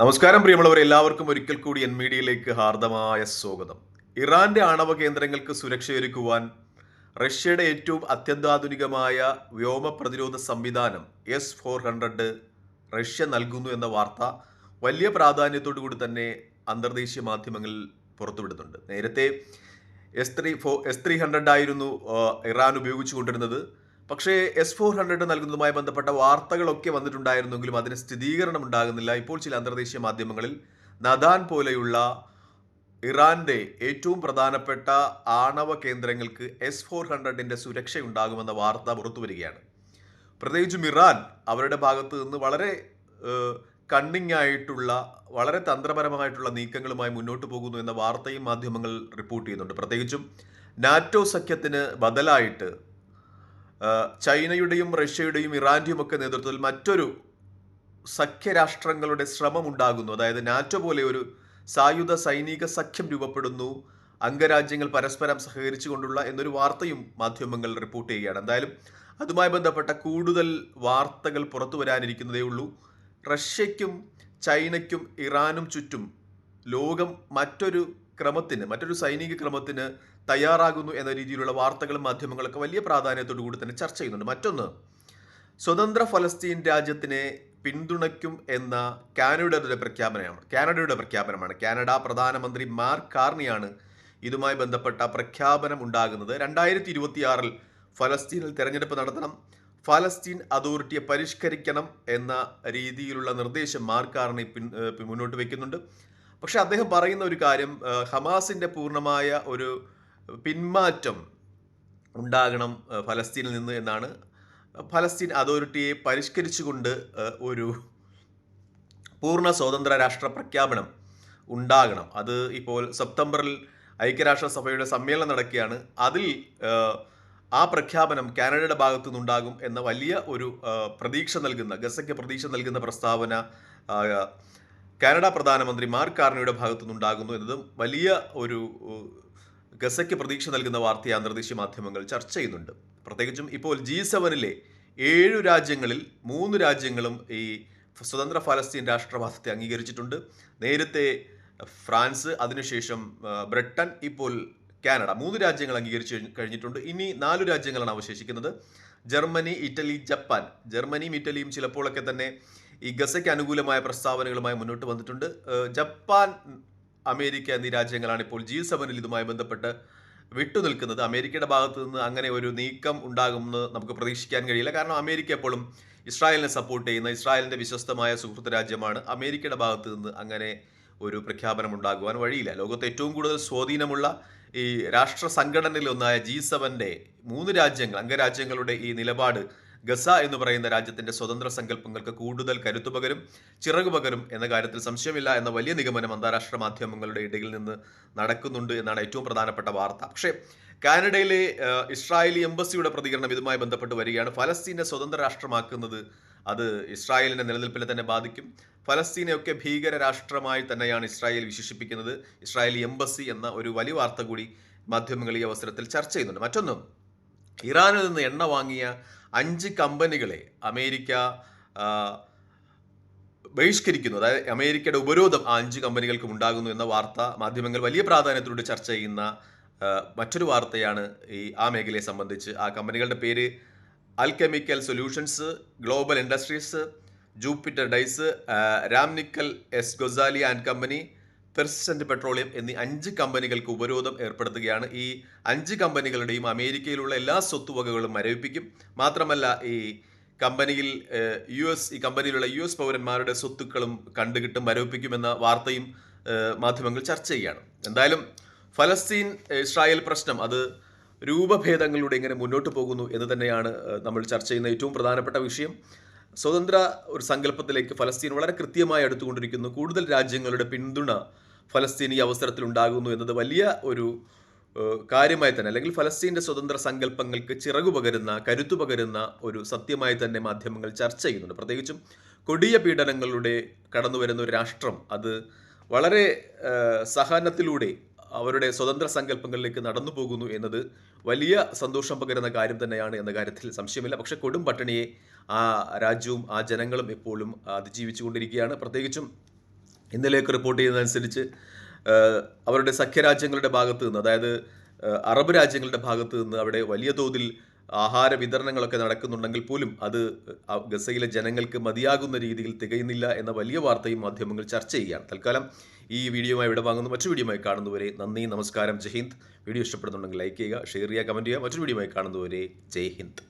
നമസ്കാരം പ്രിയമുള്ളവർ എല്ലാവർക്കും ഒരിക്കൽ കൂടി എൻ മീഡിയയിലേക്ക് ഹാർദമായ സ്വാഗതം. ഇറാന്റെ ആണവ കേന്ദ്രങ്ങൾക്ക് സുരക്ഷയൊരുക്കുവാൻ റഷ്യയുടെ ഏറ്റവും അത്യന്താധുനികമായ വ്യോമ പ്രതിരോധ സംവിധാനം എസ് ഫോർ ഹൺഡ്രഡ് റഷ്യ നൽകുന്നു എന്ന വാർത്ത വലിയ പ്രാധാന്യത്തോടു കൂടി തന്നെ അന്തർദേശീയ മാധ്യമങ്ങളിൽ പുറത്തുവിടുന്നുണ്ട്. നേരത്തെ S three four S three hundred ആയിരുന്നു ഇറാൻ ഉപയോഗിച്ചു കൊണ്ടിരുന്നത്. പക്ഷേ എസ് ഫോർ ഹൺഡ്രഡ് നൽകുന്നതുമായി ബന്ധപ്പെട്ട വാർത്തകളൊക്കെ വന്നിട്ടുണ്ടായിരുന്നെങ്കിലും അതിന് സ്ഥിരീകരണം ഉണ്ടാകുന്നില്ല ഇപ്പോൾ ചില അന്തർദേശീയ മാധ്യമങ്ങളിൽ നദാൻ പോലെയുള്ള ഇറാന്റെ ഏറ്റവും പ്രധാനപ്പെട്ട ആണവ കേന്ദ്രങ്ങൾക്ക് എസ് ഫോർ ഹൺഡ്രഡിന്റെ സുരക്ഷ ഉണ്ടാകുമെന്ന വാർത്ത പുറത്തു വരികയാണ് പ്രത്യേകിച്ചും ഇറാൻ അവരുടെ ഭാഗത്ത് നിന്ന് വളരെ കണ്ണിങ് ആയിട്ടുള്ള വളരെ തന്ത്രപരമായിട്ടുള്ള നീക്കങ്ങളുമായി മുന്നോട്ട് പോകുന്നു എന്ന വാർത്തയും മാധ്യമങ്ങൾ റിപ്പോർട്ട് ചെയ്യുന്നുണ്ട്. പ്രത്യേകിച്ചും നാറ്റോ സഖ്യത്തിന് ബദലായിട്ട് ചൈനയുടെയും റഷ്യയുടെയും ഇറാന്റെയും ഒക്കെ നേതൃത്വത്തിൽ മറ്റൊരു സഖ്യരാഷ്ട്രങ്ങളുടെ ശ്രമം ഉണ്ടാകുന്നു അതായത് നാറ്റോ പോലെ ഒരു സായുധ സൈനിക സഖ്യം രൂപപ്പെടുന്നു. അംഗരാജ്യങ്ങൾ പരസ്പരം സഹകരിച്ചുകൊണ്ടുള്ള എന്നൊരു വാർത്തയും മാധ്യമങ്ങൾ റിപ്പോർട്ട് ചെയ്യുകയാണ്. എന്തായാലും അതുമായി ബന്ധപ്പെട്ട കൂടുതൽ വാർത്തകൾ പുറത്തു വരാനിരിക്കുന്നതേ ഉള്ളൂ. റഷ്യയ്ക്കും ചൈനയ്ക്കും ഇറാനും ചുറ്റും ലോകം മറ്റൊരു ക്രമത്തിന് മറ്റൊരു സൈനിക ക്രമത്തിന് തയ്യാറാകുന്നു എന്ന രീതിയിലുള്ള വാർത്തകളും മാധ്യമങ്ങളൊക്കെ വലിയ പ്രാധാന്യത്തോടു കൂടി തന്നെ ചർച്ച ചെയ്യുന്നുണ്ട്. മറ്റൊന്ന് സ്വതന്ത്ര ഫലസ്തീൻ രാജ്യത്തിനെ പിന്തുണയ്ക്കും എന്ന കാനഡയുടെ പ്രഖ്യാപനമാണ് കാനഡയുടെ പ്രഖ്യാപനമാണ്. കാനഡ പ്രധാനമന്ത്രി മാർക്ക് കാർണിയാണ് ഇതുമായി ബന്ധപ്പെട്ട പ്രഖ്യാപനം ഉണ്ടാകുന്നത്. രണ്ടായിരത്തി ഇരുപത്തിയാറിൽ ഫലസ്തീനിൽ തെരഞ്ഞെടുപ്പ് നടത്തണം ഫലസ്തീൻ അതോറിറ്റിയെ പരിഷ്കരിക്കണം എന്ന രീതിയിലുള്ള നിർദ്ദേശം മാർക്ക് കാർണി പിൻ മുന്നോട്ട് വയ്ക്കുന്നുണ്ട് പക്ഷേ അദ്ദേഹം പറയുന്ന ഒരു കാര്യം ഹമാസിന്റെ പൂർണമായ ഒരു പിന്മാറ്റം ഉണ്ടാകണം ഫലസ്തീനിൽ നിന്ന് എന്നാണ്. ഫലസ്തീൻ അതോറിറ്റിയെ പരിഷ്കരിച്ചുകൊണ്ട് ഒരു പൂർണ സ്വതന്ത്ര രാഷ്ട്ര പ്രഖ്യാപനം ഉണ്ടാകണം. അത് ഇപ്പോൾ സെപ്റ്റംബറിൽ ഐക്യരാഷ്ട്രസഭയുടെ സമ്മേളനം നടക്കുകയാണ്. അതിൽ ആ പ്രഖ്യാപനം കാനഡയുടെ ഭാഗത്തു നിന്നുണ്ടാകും എന്ന വലിയ ഒരു പ്രതീക്ഷ നൽകുന്ന ഗസയ്ക്ക് പ്രതീക്ഷ നൽകുന്ന പ്രസ്താവന കാനഡ പ്രധാനമന്ത്രി മാർക്ക് കാർണിയുടെ ഭാഗത്തു നിന്നുണ്ടാകുന്നു എന്നതും വലിയ ഒരു ഗസയ്ക്ക് പ്രതീക്ഷ നൽകുന്ന വാർത്തയെ അന്തർദേശീയ മാധ്യമങ്ങൾ ചർച്ച ചെയ്യുന്നുണ്ട്. പ്രത്യേകിച്ചും ഇപ്പോൾ ജി സെവനിലെ ഏഴു രാജ്യങ്ങളിൽ മൂന്ന് രാജ്യങ്ങളും ഈ സ്വതന്ത്ര ഫലസ്തീൻ രാഷ്ട്രവാദത്തെ അംഗീകരിച്ചിട്ടുണ്ട്. നേരത്തെ ഫ്രാൻസ് അതിനുശേഷം ബ്രിട്ടൻ ഇപ്പോൾ കാനഡ മൂന്ന് രാജ്യങ്ങൾ അംഗീകരിച്ചു കഴിഞ്ഞിട്ടുണ്ട്. ഇനി നാലു രാജ്യങ്ങളാണ് അവശേഷിക്കുന്നത്. Germany Italy Japan. ജർമ്മനിയും ഇറ്റലിയും ചിലപ്പോഴൊക്കെ തന്നെ ഈ ഗസയ്ക്ക് അനുകൂലമായ പ്രസ്താവനകളുമായി മുന്നോട്ട് വന്നിട്ടുണ്ട്. ജപ്പാൻ അമേരിക്ക എന്നീ രാജ്യങ്ങളാണ് ഇപ്പോൾ ജി സെവനിൽ ഇതുമായി ബന്ധപ്പെട്ട് വിട്ടുനിൽക്കുന്നത്. അമേരിക്കയുടെ ഭാഗത്ത് നിന്ന് അങ്ങനെ ഒരു നീക്കം ഉണ്ടാകുമെന്ന് നമുക്ക് പ്രതീക്ഷിക്കാൻ കഴിയില്ല. കാരണം അമേരിക്ക എപ്പോഴും ഇസ്രായേലിനെ സപ്പോർട്ട് ചെയ്യുന്ന ഇസ്രായേലിന്റെ വിശ്വസ്തമായ സുഹൃത്ത് രാജ്യമാണ്. അമേരിക്കയുടെ ഭാഗത്ത് നിന്ന് അങ്ങനെ ഒരു പ്രഖ്യാപനം ഉണ്ടാകുവാൻ വഴിയില്ല. ലോകത്ത് ഏറ്റവും കൂടുതൽ സ്വാധീനമുള്ള ഈ രാഷ്ട്ര സംഘടനയിലൊന്നായ ജി സെവന്റെ മൂന്ന് രാജ്യങ്ങൾ അംഗരാജ്യങ്ങളുടെ ഈ നിലപാട് ഗസ എന്ന് പറയുന്ന രാജ്യത്തിന്റെ സ്വതന്ത്ര സങ്കല്പങ്ങൾക്ക് കൂടുതൽ കരുത്തു പകരും ചിറകു പകരും എന്ന കാര്യത്തിൽ സംശയമില്ല എന്ന വലിയ നിഗമനം അന്താരാഷ്ട്ര മാധ്യമങ്ങളുടെ ഇടയിൽ നിന്ന് നടക്കുന്നുണ്ട് എന്നാണ് ഏറ്റവും പ്രധാനപ്പെട്ട വാർത്ത. പക്ഷേ കാനഡയിലെ ഇസ്രായേലി എംബസിയുടെ പ്രതികരണം ഇതുമായി ബന്ധപ്പെട്ട് വരികയാണ്. ഫലസ്തീനെ സ്വതന്ത്ര രാഷ്ട്രമാക്കുന്നത് അത് ഇസ്രായേലിന്റെ നിലനിൽപ്പിനെ തന്നെ ബാധിക്കും. ഫലസ്തീനെയൊക്കെ ഭീകര രാഷ്ട്രമായി തന്നെയാണ് ഇസ്രായേൽ വിശേഷിപ്പിക്കുന്നത്. ഇസ്രായേലി എംബസി എന്ന ഒരു വലിയ വാർത്ത കൂടി മാധ്യമങ്ങൾ ഈ അവസരത്തിൽ ചർച്ച ചെയ്യുന്നുണ്ട്. മറ്റൊന്ന് ഇറാനിൽ നിന്ന് എണ്ണ വാങ്ങിയ അഞ്ച് കമ്പനികളെ അമേരിക്ക ബഹിഷ്കരിക്കുന്നു. അതായത് അമേരിക്കയുടെ ഉപരോധം ആ അഞ്ച് കമ്പനികൾക്കും ഉണ്ടാകുന്നു എന്ന വാർത്ത മാധ്യമങ്ങൾ വലിയ പ്രാധാന്യത്തോടെ ചർച്ച ചെയ്യുന്ന മറ്റൊരു വാർത്തയാണ് ഈ ആ മേഖലയെ സംബന്ധിച്ച്. ആ കമ്പനികളുടെ പേര് Alchemical Solutions Global Industries Jupiter Dyes Ramniklal S Gosalia and Company Persistent Petroleum എന്നീ അഞ്ച് കമ്പനികൾക്ക് ഉപരോധം ഏർപ്പെടുത്തുകയാണ്. ഈ അഞ്ച് കമ്പനികളുടെയും അമേരിക്കയിലുള്ള എല്ലാ സ്വത്തുവകകളും മരവിപ്പിക്കും. മാത്രമല്ല ഈ കമ്പനിയിൽ യു എസ് ഈ കമ്പനിയിലുള്ള യു എസ് പൗരന്മാരുടെ സ്വത്തുക്കളും കണ്ടുകിട്ടും മരവിപ്പിക്കുമെന്ന വാർത്തയും മാധ്യമങ്ങൾ ചർച്ച ചെയ്യുകയാണ്. എന്തായാലും ഫലസ്തീൻ ഇസ്രായേൽ പ്രശ്നം അത് രൂപഭേദങ്ങളിലൂടെ എങ്ങനെ മുന്നോട്ട് പോകുന്നു എന്ന് തന്നെയാണ് നമ്മൾ ചർച്ച ചെയ്യുന്ന ഏറ്റവും പ്രധാനപ്പെട്ട വിഷയം. സ്വതന്ത്ര ഒരു സങ്കല്പത്തിലേക്ക് ഫലസ്തീൻ വളരെ കൃത്യമായി എടുത്തുകൊണ്ടിരിക്കുന്നു കൂടുതൽ രാജ്യങ്ങളുടെ പിന്തുണ ഫലസ്തീൻ ഈ അവസരത്തിൽ ഉണ്ടാകുന്നു എന്നത് വലിയ ഒരു കാര്യമായി തന്നെ അല്ലെങ്കിൽ ഫലസ്തീന്റെ സ്വതന്ത്ര സങ്കല്പങ്ങൾക്ക് ചിറകു പകരുന്ന കരുത്തു പകരുന്ന ഒരു സത്യമായി തന്നെ മാധ്യമങ്ങൾ ചർച്ച ചെയ്യുന്നുണ്ട്. പ്രത്യേകിച്ചും കൊടിയ പീഡനങ്ങളുടെ കടന്നു വരുന്ന ഒരു രാഷ്ട്രം അത് വളരെ സഹനത്തിലൂടെ അവരുടെ സ്വതന്ത്ര സങ്കല്പങ്ങളിലേക്ക് നടന്നു പോകുന്നു എന്നത് വലിയ സന്തോഷം പകരുന്ന കാര്യം തന്നെയാണ് എന്ന കാര്യത്തിൽ സംശയമില്ല. പക്ഷേ കൊടും പട്ടിണിയെ ആ രാജ്യവും ആ ജനങ്ങളും ഇപ്പോഴും അതിജീവിച്ചുകൊണ്ടിരിക്കുകയാണ്. പ്രത്യേകിച്ചും ഇന്നലെയൊക്കെ റിപ്പോർട്ട് ചെയ്യുന്നതനുസരിച്ച് അവരുടെ സഖ്യരാജ്യങ്ങളുടെ ഭാഗത്ത് നിന്ന് അതായത് അറബ് രാജ്യങ്ങളുടെ ഭാഗത്ത് നിന്ന് അവിടെ വലിയ തോതിൽ ആഹാര വിതരണങ്ങളൊക്കെ നടക്കുന്നുണ്ടെങ്കിൽ പോലും അത് ഗസയിലെ ജനങ്ങൾക്ക് മതിയാകുന്ന രീതിയിൽ തികയുന്നില്ല എന്ന വലിയ വാർത്തയും മാധ്യമങ്ങൾ ചർച്ച ചെയ്യുകയാണ്. തൽക്കാലം ഈ വീഡിയോയുമായി ഇവിടെ വാങ്ങുന്നു. മറ്റൊരു വീഡിയോയുമായി കാണുന്നവരെ നന്ദി നമസ്കാരം ജയ് ഹിന്ദ്. വീഡിയോ ഇഷ്ടപ്പെടുന്നുണ്ടെങ്കിൽ ലൈക്ക് ചെയ്യുക ഷെയർ ചെയ്യുക കമന്റ് ചെയ്യുക. മറ്റൊരു വീഡിയോയുമായി കാണുന്നവരെ ജയ് ഹിന്ദ്.